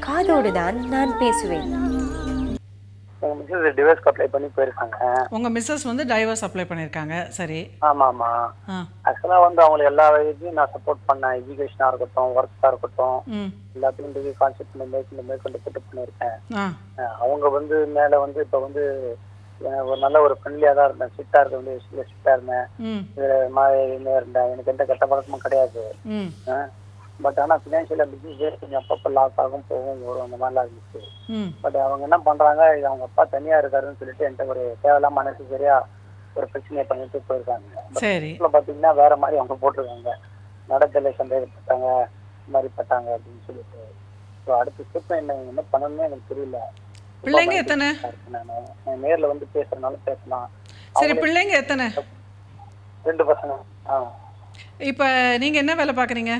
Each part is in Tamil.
காதோடு தான் நான் பேசுவேன். எங்கள் மிஸ்ஸஸ் டிவைஸ்க்கு அப்ளை பண்ணி போயிருக்காங்க. உங்கள் மிஸ்ஸஸ் வந்து டைவர்ஸ் அப்ளை பண்ணியிருக்காங்க. சரி. ஆமாம் ஆமாம் ஆ ஆக்சுவலாக வந்து அவங்களை எல்லா இதுலையும் நான் சப்போர்ட் பண்ணேன். எஜுகேஷனாக இருக்கட்டும் ஒர்க்காக இருக்கட்டும். எல்லாத்தையும் டிகிரி கான்செப்ட் பண்ணி மேற்கொண்டு மேற்கொண்டு புட்டு பண்ணியிருக்கேன். ஆ. அஹ் அவங்க வந்து மேலே வந்து இப்போ வந்து ஒரு நல்ல ஒரு ஃப்ரெண்ட்லியாக தான் இருந்தேன். ஸ்ட்ரிக்டாக இருக்க வேண்டிய விஷயத்தில் ஸ்ட்ரிக்டாக இருந்தேன். மாதிரி இருந்தேன் எனக்கு எந்த கெட்ட பழக்கமும் கிடையாது. பட் ஆனால் ஃபினான்ஷியலாக பிஸ்னஸ் கொஞ்சம் அப்பப்போ லாஸ் ஆகும் போகும் வரும் அந்த மாதிரிலாம் இருந்துச்சு. பட் அவங்க என்ன பண்றாங்க இது அவங்க அப்பா தனியா இருக்காருன்னு சொல்லிட்டு என்கிட்ட ஒரு தேவையில்லாம மனசு சரியா ஒரு பிரச்சனையை பண்ணிட்டு போயிருக்காங்க. பாத்தீங்கன்னா வேற மாதிரி அவங்க போட்டிருக்காங்க. நடத்தலை சந்தேகப்பட்டாங்க இந்த மாதிரி பட்டாங்க அப்படின்னு சொல்லிட்டு. ஸோ அடுத்த ஸ்டெப் என்ன என்ன பண்ணணும்னு எனக்கு தெரியல. பிள்ளைங்க எத்தனை? நான். நான் நேர்ல வந்து பேசுறதுனால பேசலாம். சரி பிள்ளைங்க எத்தனை? ரெண்டு பசங்க. ஆ. இப்போ நீங்கள் என்ன வேலை பார்க்குறீங்க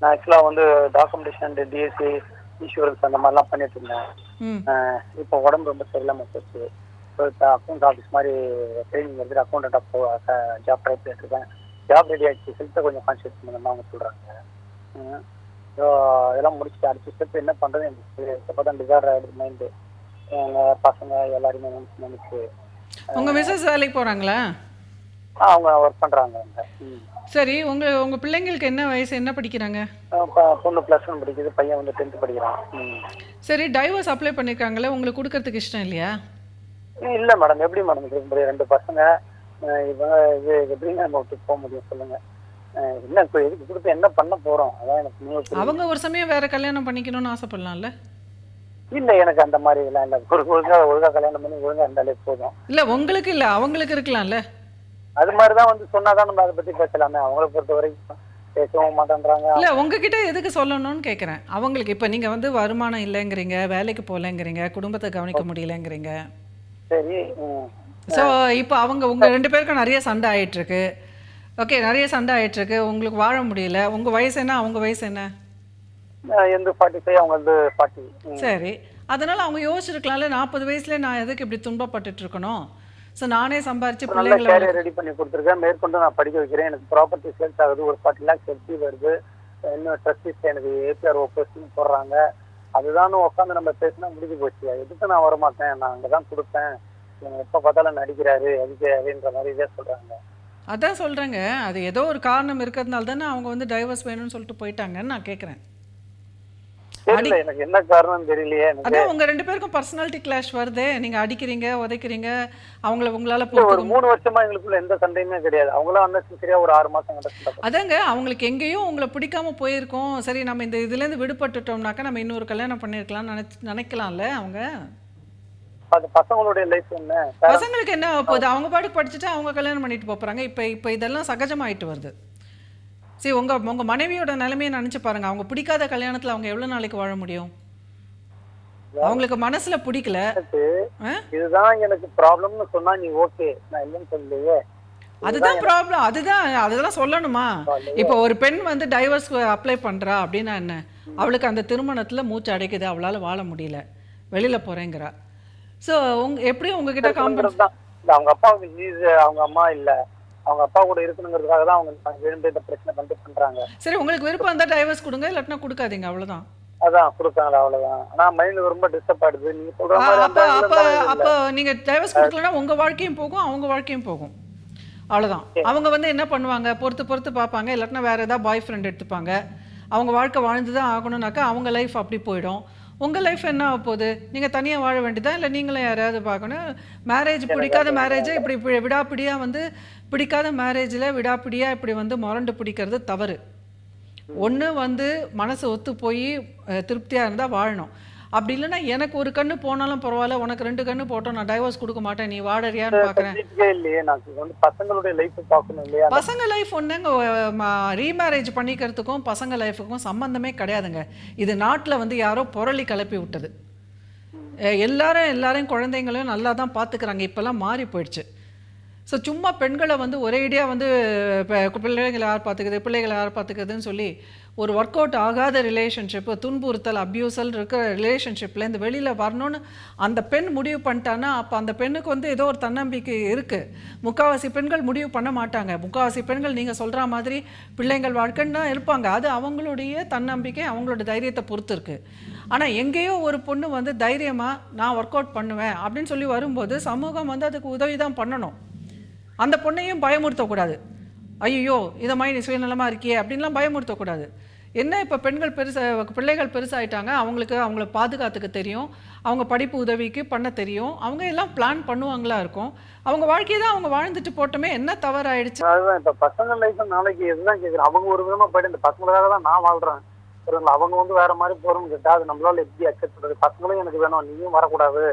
நான் ஆக்சுவலாக வந்து டாக்குமெண்டேஷன் டிஎஸ்சி இன்சூரன்ஸ் அந்த மாதிரிலாம் பண்ணிட்டு இருந்தேன். இப்போ உடம்பு ரொம்ப சரியில்லாமல் போச்சு. ஸோ இப்போ அக்கௌண்ட் ஆஃபீஸ் மாதிரி ட்ரைனிங் எடுத்துட்டு அக்கௌண்ட்டாக போ ஜாப் ட்ரை பண்ணிட்டு இருக்கேன். ஜாப் ரெடி ஆகிடுச்சு ஹெல்த்தை கொஞ்சம் கான்சியஸ் பண்ணணும் அவங்க சொல்கிறாங்க ஸோ இதெல்லாம் முடிச்சுட்டு அடுத்த ஸ்டெப் என்ன பண்ணுறது எனக்கு இப்போ தான் டிசைர் ஆகிடுது மைண்டு எங்கள் பசங்க எல்லாருமே நினைச்சு. உங்கள் மிஸ்ஸஸ் வேலைக்கு போகிறாங்களா அவங்க ஒர்க் பண்ணுறாங்க. சரி உங்கள் உங்கள் பிள்ளைங்களுக்கு என்ன வயசு என்ன படிக்கிறாங்க? பொண்ணு ப்ளஸ் ஒன் படிக்குது பையன் வந்து டென்த்து படிக்கிறான். சரி டைவர்ஸ் அப்ளை பண்ணியிருக்காங்களே உங்களுக்கு கொடுக்கறதுக்கு இஷ்டம் இல்லையா? இல்லை மேடம் எப்படி மேடம் இருக்க முடியும்? ரெண்டு பசங்க இவங்க இது எப்படிங்க நம்ம விட்டு போக முடியும் சொல்லுங்க. என்ன இப்போ எதுக்கு கொடுத்து என்ன பண்ண போறோம்? அதான் எனக்கு. அவங்க ஒரு சமயம் வேற கல்யாணம் பண்ணிக்கணும்னு ஆசைப்படலாம்ல? இல்ல எனக்கு அந்த மாதிரி இதெல்லாம் இல்லை. ஒரு ஒழுங்கா ஒழுங்கா கல்யாணம் பண்ணி ஒழுங்கா இருந்தாலே போதும். இல்லை உங்களுக்கு இல்லை அவங்களுக்கு இருக்கலாம்ல? அது மாதிரி தான் வந்து சொன்னாதான் நம்ம அதை பத்தி பேசலாமே. அவங்கள பொறுத்த வரைக்கும் பேசவும் மாட்டேன்றாங்க. இல்லை உங்ககிட்ட எதுக்கு சொல்லணும்னு கேட்குறேன் அவங்களுக்கு இப்போ நீங்கள் வந்து வருமானம் இல்லைங்கிறீங்க வேலைக்கு போகலங்கிறீங்க குடும்பத்தை கவனிக்க முடியலங்கிறீங்க. சரி. ஸோ இப்போ அவங்க உங்கள் ரெண்டு பேருக்கும் நிறைய சண்டை ஆயிட்டிருக்கு. ஓகே நிறைய சண்டை ஆயிட்டிருக்கு. உங்களுக்கு வாழ முடியல. உங்கள் வயசு என்ன? அவங்க வயசு என்ன? எந்த ஃபார்ட்டி ஃபைவ் அவங்க வந்து ஃபார்ட்டி சரி. அதனால் அவங்க யோசிச்சிருக்கலாம்ல நாற்பது வயசுல நான் எதுக்கு இப்படி துன்பப்பட்டுட்டு இருக்கணும்? ஸோ நானே சம்பாரிச்சு பிள்ளைங்களை ரெடி பண்ணி கொடுத்துருக்கேன். மேற்கொண்டு நான் படிக்க வைக்கிறேன். எனக்கு ப்ராப்பர்ட்டி சேல்ஸ் ஆகுது. ஒரு ஃபார்ட்டி லேக்ஸ் எப்படி வருது. இன்னும் ட்ரஸ்டிஸ் எனக்கு ஏபிஆர் ஓப்பர்ஸ்னு போடுறாங்க. அதுதான் உட்காந்து நம்ம பேசினா முடிஞ்சு போச்சு. எதுக்கு நான் வரமாட்டேன்? நான் அங்கே தான் கொடுப்பேன் எப்போ பார்த்தாலும் நடிக்கிறாரு அதுக்கு அப்படின்ற மாதிரி இதே சொல்கிறாங்க அதான் சொல்கிறேங்க அது ஏதோ ஒரு காரணம் இருக்கிறதுனால தானே அவங்க வந்து டைவர்ஸ் வேணும்னு சொல்லிட்டு போயிட்டாங்கன்னு நான் கேட்குறேன் எனக்கு என்ன காரணம் தெரியலையே அதான் உங்கள் ரெண்டு பேருக்கும் பர்சனாலிட்டி கிளாஷ் வருதே. நீங்கள் அடிக்கிறீங்க உதைக்கிறீங்க அவங்கள உங்களால் ஒரு மூணு வருஷமா எங்களுக்குள்ள எந்த சண்டையுமே கிடையாது. அவங்களும் அந்த சரியா ஒரு ஆறு மாசம். அதாங்க அவங்களுக்கு எங்கேயும் உங்களை பிடிக்காம போயிருக்கோம். சரி நம்ம இந்த இதுலேருந்து விடுபட்டுட்டோம்னாக்கா நம்ம இன்னொரு கல்யாணம் பண்ணியிருக்கலாம்னு நினைச்சு நினைக்கலாம்ல அவங்க? அது பசங்களுடைய லைஃப் என்ன? பசங்களுக்கு என்ன போகுது? அவங்க பாட்டுக்கு படிச்சுட்டு அவங்க கல்யாணம் பண்ணிட்டு போகிறாங்க இப்போ இப்போ இதெல்லாம் சகஜமாயிட்டு வருது. சரி உங்கள் உங்கள் மனைவியோட நிலைமையை நினச்சி பாருங்க. அவங்க பிடிக்காத கல்யாணத்தில் அவங்க எவ்வளோ நாளைக்கு வாழ முடியும்? அவங்களுக்கு மனசில் பிடிக்கல? இதுதான் எனக்கு ப்ராப்ளம்னு சொன்னா நீ ஓகே நான் இல்லைன்னு சொல்லலையே. அதுதான் ப்ராப்ளம் அதுதான் அதெல்லாம் சொல்லணுமா? இப்போ ஒரு பெண் வந்து டைவர்ஸ் அப்ளை பண்ணுறா அப்படின்னா என்ன? அவளுக்கு அந்த திருமணத்தில் மூச்சு அடைக்குது. அவளால் வாழ முடியல. வெளியில் போகிறேங்கிறா ஸோ உங்க எப்படி உங்ககிட்ட காம்பன்ஸ் அவங்க ஜீஸ் அவங்க அம்மா இல்ல. அவங்க அப்பா கூட இருக்கணுங்கிறதுக்காக தான் அவங்க விரும்பி இந்த பிரச்சனை பண்ணிட்டு பண்றாங்க. சரி உங்களுக்கு விருப்பம் இருந்தால் டைவர்ஸ் கொடுங்க இல்லாட்டினா கொடுக்காதீங்க அவ்வளோதான் அதான் கொடுத்தாங்களா அவ்வளவுதான். ஆனா மைண்ட் ரொம்ப டிஸ்டர்ப் ஆயிடுது நீங்க சொல்ற மாதிரி அப்போ அப்போ. அப்போ நீங்கள் டைவர்ஸ் கொடுக்கலன்னா உங்கள் வாழ்க்கையும் போகும் அவங்க வாழ்க்கையும் போகும். அவ்வளோதான் அவங்க வந்து என்ன பண்ணுவாங்க? பொறுத்து பொறுத்து பார்ப்பாங்க இல்லாட்டினா வேறு ஏதாவது பாய் ஃப்ரெண்ட் எடுத்துப்பாங்க. அவங்க வாழ்க்கை வாழ்ந்து தான் ஆகணும்னாக்கா அவங்க லைஃப் அப்படி போயிடும். உங்கள் லைஃப் என்ன ஆக போகுது? நீங்கள் தனியாக வாழ வேண்டியதா? இல்லை நீங்களும் யாரையாவது பார்க்கணும்? மேரேஜ் பிடிக்காத மேரேஜை இப்படி விடாப்பிடியாக வந்து பிடிக்காத மேரேஜில் விடாப்பிடியாக இப்படி வந்து முரண்டு பிடிக்கிறது தவறு. ஒன்று வந்து மனசு ஒத்து போய் திருப்தியாக இருந்தால் வாழணும். அப்படி இல்லைன்னா எனக்கு ஒரு கண்ணு போனாலும் பரவாயில்ல உனக்கு ரெண்டு கண்ணு போட்டோம் நான் டைவர்ஸ் கொடுக்க மாட்டேன் நீ வாழறியான்னு பார்க்குறேன். தெரிஞ்சுக்கவே இல்லையே நான் வந்து பசங்களுடைய லைஃப் பார்க்கணும் இல்லையா? பசங்க லைஃப் ஒன்றுங்க ரீமேரேஜ் பண்ணிக்கிறதுக்கும் பசங்க லைஃபுக்கும் சம்மந்தமே கிடையாதுங்க. இது நாட்டில் வந்து யாரோ புரளி கிளப்பி விட்டது. எல்லாரும் எல்லாரையும் குழந்தைங்களையும் நல்லா தான் பார்த்துக்கிறாங்க. இப்போல்லாம் மாறி போயிடுச்சு. ஸோ சும்மா பெண்களை வந்து ஒரேடியாக வந்து இப்போ பிள்ளைகளை யார் பார்த்துக்குது பிள்ளைகளை யார் பார்த்துக்குதுன்னு சொல்லி ஒரு ஒர்க் அவுட் ஆகாத ரிலேஷன்ஷிப்பு துன்புறுத்தல் அப்யூசல் இருக்கிற ரிலேஷன்ஷிப்லேருந்து வெளியில் வரணும்னு அந்த பெண் முடிவு பண்ணிட்டான்னா அப்போ அந்த பெண்ணுக்கு வந்து ஏதோ ஒரு தன்னம்பிக்கை இருக்குது முக்கால்வாசி பெண்கள் முடிவு பண்ண மாட்டாங்க. முக்கால்வாசி பெண்கள் நீங்கள் சொல்கிற மாதிரி பிள்ளைங்கள் வாழ்க்கைன்னு தான் இருப்பாங்க. அது அவங்களுடைய தன்னம்பிக்கை அவங்களோட தைரியத்தை பொறுத்து இருக்குது ஆனால் எங்கேயோ ஒரு பொண்ணு வந்து தைரியமாக நான் ஒர்க் அவுட் பண்ணுவேன் அப்படின்னு சொல்லி வரும்போது சமூகம் வந்து அதுக்கு உதவி தான் பண்ணணும். அந்த பொண்ணையும் பயமுறுத்தக்கூடாது. ஐயோ இதை மாதிரி நீ சுயநலமாக இருக்கியே அப்படின்லாம் பயமுறுத்தக்கூடாது. என்ன இப்போ பெண்கள் பெருசா பிள்ளைகள் பெருசாகிட்டாங்க அவங்களுக்கு அவங்கள பாதுகாத்துக்க தெரியும் அவங்க படிப்பு உதவிக்கு பண்ண தெரியும் அவங்க எல்லாம் பிளான் பண்ணுவாங்களா இருக்கும். அவங்க வாழ்க்கையை தான் அவங்க வாழ்ந்துட்டு போட்டோமே என்ன தவறாயிடுச்சு? அதுதான் இப்போ பசங்க லைஃப் நாளைக்கு இதுதான் கேட்குறேன் அவங்க ஒரு விதமாக போயிட்டு இந்த பசங்களுக்காக தான் நான் வாழ்கிறேன் அவங்க வந்து வேற மாதிரி போகிறோம்னு கேட்டால் அது நம்மளால எப்படி அக்செப்ட் பண்ணுறது பசங்களும் எனக்கு வேணும் நீயும் வரக்கூடாது.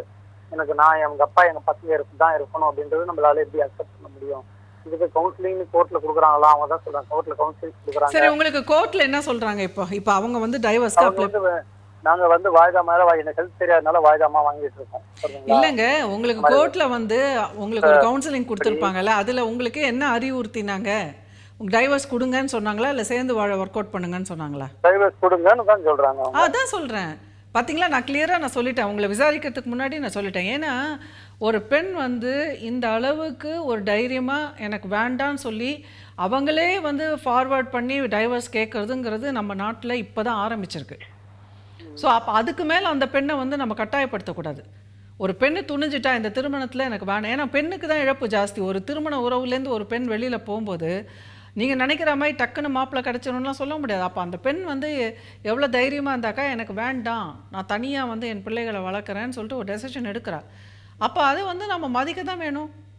எனக்கு நான் எங்க அப்பா எங்க பசங்க இருக்கு தான் இருக்கணும் அப்படின்றது நம்மளால எப்படி அக்செப்ட் பண்ண முடியும்? இதுக்கு கவுன்சிலிங் கோர்ட்ல கொடுக்குறாங்களா? அவங்க தான் சொல்றாங்க. கோர்ட்ல கவுன்சிலிங் கொடுக்குறாங்க. சரி உங்களுக்கு கோர்ட்ல என்ன சொல்றாங்க இப்போ? இப்போ அவங்க வந்து அப்ளை வே- நாங்க வந்து வாய்தா மேல எனக்கு ஹெல்த் தெரியாதனால வாய்தாமா வாங்கிட்டு இருக்கோம். இல்லைங்க உங்களுக்கு கோர்ட்ல வந்து உங்களுக்கு ஒரு கவுன்சிலிங் கொடுத்துருப்பாங்கல்ல அதுல உங்களுக்கு என்ன அறிவுறுத்தினாங்க? டைவர்ஸ் கொடுங்கன்னு சொன்னாங்களா? இல்லை சேர்ந்து வாழ ஒர்க் அவுட் பண்ணுங்கன்னு சொன்னாங்களா? டைவர்ஸ் கொடுங்கன்னு தான் சொல்றாங்க அதான் சொல்கிறேன் பார்த்தீங்களா நான் கிளியராக நான் சொல்லிட்டேன். உங்களை விசாரிக்கிறதுக்கு முன்னாடி நான் சொல்லிட்டேன். ஏன்னா ஒரு பெண் வந்து இந்த அளவுக்கு ஒரு தைரியமாக எனக்கு வேண்டான்னு சொல்லி அவங்களே வந்து ஃபார்வர்ட் பண்ணி டைவர்ஸ் கேட்குறதுங்கிறது நம்ம நாட்டில் இப்போ தான் ஆரம்பிச்சிருக்கு. ஸோ அப்போ அதுக்கு மேலே அந்த பெண்ணை வந்து நம்ம கட்டாயப்படுத்தக்கூடாது. ஒரு பெண்ணு துணிஞ்சிட்டா இந்த திருமணத்தில் எனக்கு வேணாம். ஏன்னா பெண்ணுக்கு தான் இழப்பு ஜாஸ்தி. ஒரு திருமண உறவுலேருந்து ஒரு பெண் வெளியில் போகும்போது நீங்கள் நினைக்கிற மாதிரி டக்குன்னு மாப்பிள்ளை கிடச்சிடணும்லாம் சொல்ல முடியாது. அப்போ அந்த பெண் வந்து எவ்வளோ தைரியமாக இருந்தாக்கா எனக்கு வேண்டாம். நான் தனியாக வந்து என் பிள்ளைகளை வளர்க்குறேன்னு சொல்லிட்டு ஒரு டெசிஷன் எடுக்கிறா. அப்போ அது வந்து நம்ம மதிக்க தான் வேணும்.